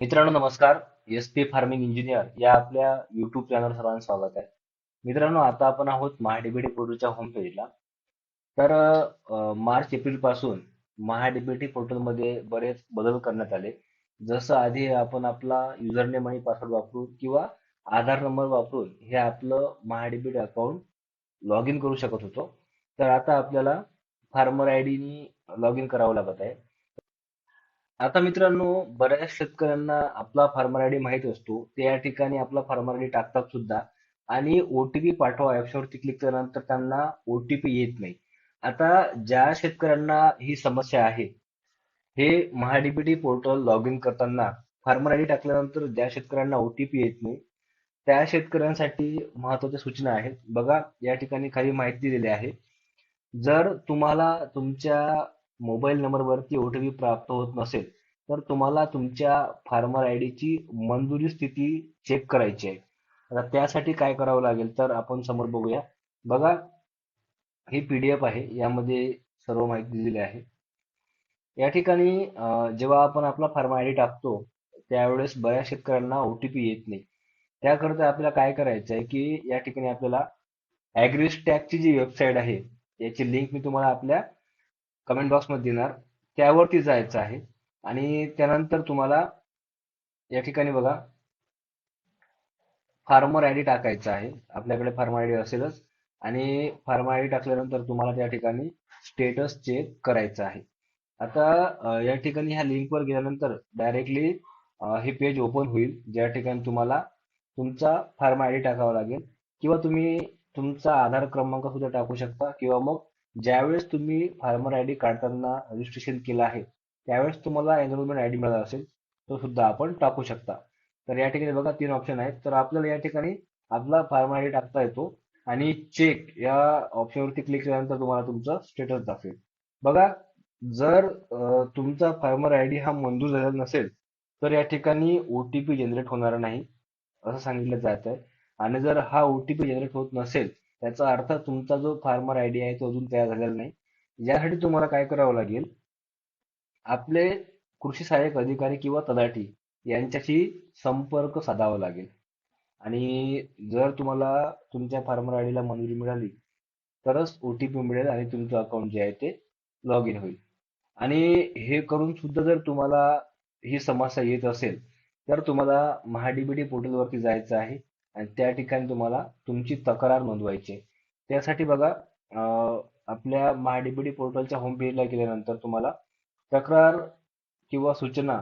मित्रांनो नमस्कार. S P farming engineer या आपल्या युट्यूब चॅनल सर्वांना स्वागत आहे. मित्रांनो आता आपण आहोत महाडीबीटी पोर्टलच्या होम पेजला तर मार्च एप्रिलपासून महाडीबीटी पोर्टलमध्ये बरेच बदल करण्यात आले. जसं आधी आपण आपला युजर नेम आणि पासवर्ड वापरून किंवा आधार नंबर वापरून हे आपलं महाडीबीटी अकाउंट लॉग इन करू शकत होतो. तर आता आपल्याला फार्मर आय डीनी लॉग इन करावं लागत आहे. आता मित्रांनो बऱ्याच शेतकऱ्यांना आपला फार्मर आयडी माहीत असतो. ते या ठिकाणी आपला फार्मर आयडी टाकतात सुद्धा. आणि ओटीपी पाठवा ऍप्सवरती क्लिक केल्यानंतर त्यांना ओटीपी येत नाही. आता ज्या शेतकऱ्यांना ही समस्या आहे हे महाडीबीटी पोर्टल लॉग इन करताना फार्मर आयडी टाकल्यानंतर ज्या शेतकऱ्यांना ओटीपी येत नाही त्या शेतकऱ्यांसाठी महत्त्वाच्या सूचना आहेत. बघा या ठिकाणी काही माहिती दिलेली आहे. जर तुम्हाला तुमच्या मोबाईल नंबरवरती ओटीपी प्राप्त होत नसेल तर तुम्हाला तुमच्या फार्मर आयडी ची मंजुरी स्थिती चेक करायची आहे. आता त्यासाठी काय करावं लागेल तर आपण समोर बघूया. बघा ही पीडीएफ आहे यामध्ये सर्व माहिती दिलेली आहे. या ठिकाणी जेव्हा आपण आपला फार्मर आयडी टाकतो त्यावेळेस बऱ्याच शेतकऱ्यांना ओटीपी येत नाही. त्याकरता आपल्याला काय करायचं आहे की या ठिकाणी आपल्याला ची जी वेबसाईट आहे याची लिंक मी तुम्हाला आपल्या कमेंट बॉक्समध्ये देणार. त्यावरती जायचं आहे. आणि त्यानंतर तुम्हाला या ठिकाणी बघा. फार्मर आयडी टाकायचा आहे. आपल्याकडे फार्मर आयडी असेलच. आणि फार्मर आयडी टाकल्यानंतर तुम्हाला त्या ठिकाणी स्टेटस चेक करायचं आहे. आता या ठिकाणी ह्या लिंकवर गेल्यानंतर डायरेक्टली हे पेज ओपन होईल. ज्या ठिकाणी तुम्हाला तुमचा फार्मर आयडी टाकावा लागेल. किंवा तुम्ही तुमचा आधार क्रमांक सुद्धा टाकू शकता. किंवा मग ज्यावेळेस तुम्ही फार्मर आय डी काढताना रजिस्ट्रेशन केलं आहे त्यावेळेस तुम्हाला एनरोलमेंट आय डी मिळाला असेल तो सुद्धा आपण टाकू शकता. तर या ठिकाणी बघा तीन ऑप्शन आहेत. तर आपल्याला या ठिकाणी आपला फार्मर आय डी टाकता येतो आणि चेक या ऑप्शनवरती क्लिक केल्यानंतर तुम्हाला तुमचा स्टेटस दाखवेल. बघा जर तुमचा फार्मर आय डी हा मंजूर झालेला नसेल तर या ठिकाणी ओ टी पी जनरेट होणार नाही असं सांगितलं जात आहे आणि जर हा ओ टी पी जनरेट होत नसेल त्याचा अर्थ तुमचा जो फार्मर आयडी आहे तो अजून तयार झालेला नाही. यासाठी तुम्हाला काय करावं लागेल? आपले कृषी सहाय्यक अधिकारी किंवा तलाठी यांच्याशी संपर्क साधावा लागेल. आणि जर तुम्हाला तुमच्या फार्मर आयडीला मंजुरी मिळाली तरच ओ टी पी मिळेल आणि तुमचं अकाउंट जे आहे ते लॉग इन होईल. आणि हे करून सुद्धा जर तुम्हाला ही समस्या येत असेल तर तुम्हाला महाडीबीटी पोर्टलवरती जायचं आहे. आणि त्या ठिकाणी तुम्हाला तुमची तक्रार नोंदवायची आहे. त्यासाठी बघा आपल्या महाडीबीडी पोर्टलच्या होम पेजला गेल्यानंतर तुम्हाला तक्रार किंवा सूचना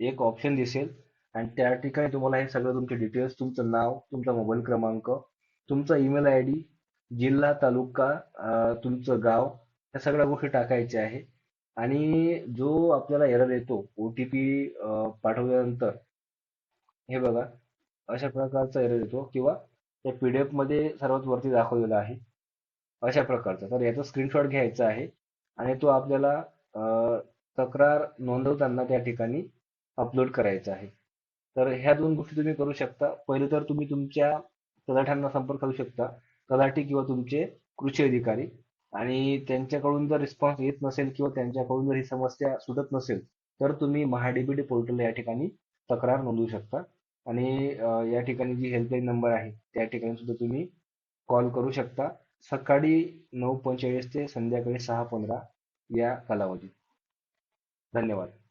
एक ऑप्शन दिसेल. आणि त्या ठिकाणी तुम्हाला हे सगळं तुमचे डिटेल्स तुमचं नाव तुमचा मोबाईल क्रमांक तुमचा ईमेल आय डी जिल्हा तालुका तुमचं गाव या सगळ्या गोष्टी टाकायच्या आहे. आणि जो आपल्याला एरर येतो ओ टी पी पाठवल्यानंतर हे बघा अशा प्रकारचा एरर येतो किंवा त्या पी डी एफमध्ये सर्वात वरती दाखवलेला आहे. अशा प्रकारचा. तर याचा स्क्रीनशॉट घ्यायचा आहे आणि तो आपल्याला तक्रार नोंदवताना त्या ठिकाणी अपलोड करायचा आहे. तर ह्या दोन गोष्टी तुम्ही करू शकता. पहिले तर तुम्ही तुमच्या तलाठ्यांना संपर्क करू शकता. तलाठी किंवा तुमचे कृषी अधिकारी. आणि त्यांच्याकडून जर रिस्पॉन्स येत नसेल किंवा त्यांच्याकडून जर ही समस्या सुटत नसेल तर तुम्ही महाडीबीटी पोर्टल या ठिकाणी तक्रार नोंदवू शकता. आणि या ठिकाणी जी हेल्पलाईन नंबर आहे त्या ठिकाणी सुद्धा तुम्ही कॉल करू शकता. सकाळी नऊ पंचेचाळीस ते संध्याकाळी सहा पंधरा या कालावधीत. धन्यवाद.